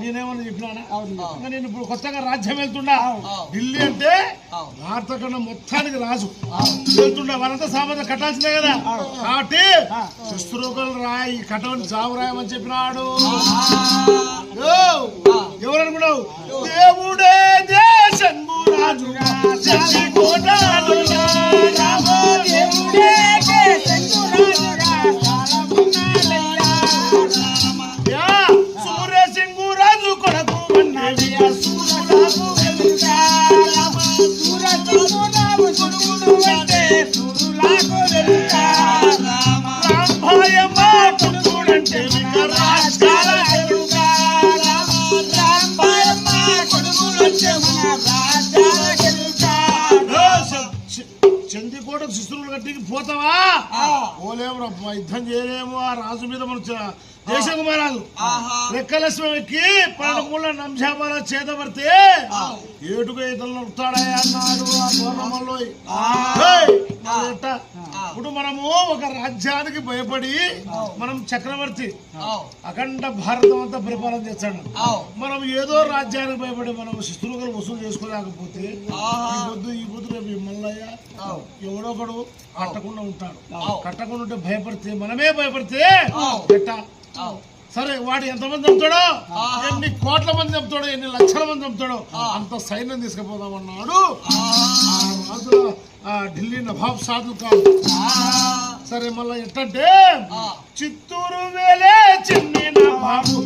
నేనేమన్నా చెప్పినానా ఇంకా నేను ఇప్పుడు కొత్తగా రాజ్యం వెళ్తుండా ఢిల్లీ అంటే భారత ఖండం మొత్తానికి రాజు. వెళ్తుండా వాళ్ళంతా సామాన్యం కట్టాల్సిందే కదా. కాబట్టి శస్త్రోకలు రాయి కట్టమని జాబు రాయమని చెప్పినాడు. యో, ఎవరు అనుకున్నావు దేవుడే దేశంబు రాజుగా సూర్యులకు వెలుగా. కొడుకుడంటే ఇక చందికోట శిశువులు కట్టికి పోతావా? పోలేము రా, యుద్ధం చేయలేము. ఆ రాజు మీద మన దేశకుమారాజు రెక్కలస్వం ఎక్కి పన్నెండు మూల నంశాబాల చేత పడితే ఏటుగా ఇతరులు అన్నాడు ఇప్పుడు మనము ఒక రాజ్యానికి భయపడి మనం చక్రవర్తి అఖండ భారతం అంతా పరిపాలన చేస్తాడు. మనం ఏదో రాజ్యానికి భయపడి మనం శిస్తులుగలు వసూలు చేసుకోలేకపోతే ఈ పొద్దు ఈ పొద్దు రేపు మల్లయ్య ఎవడో ఒకడు కట్టకుండా ఉంటాడు. కట్టకుండా ఉంటే భయపడితే మనమే భయపడితే ఎట్ట సరే వాడు ఎంతమంది చంపుతాడో? ఎన్ని కోట్ల మంది చంపుతాడో? ఎన్ని లక్షల మంది చంపుతాడో? అంత సైన్యం తీసుకుపోదామన్నాడు ఆ ఢిల్లీ నవాబ్ సాధు కాదు. సరే మళ్ళీ ఎట్టంటే చిత్తూరు వేలే చిన్ని నవాబు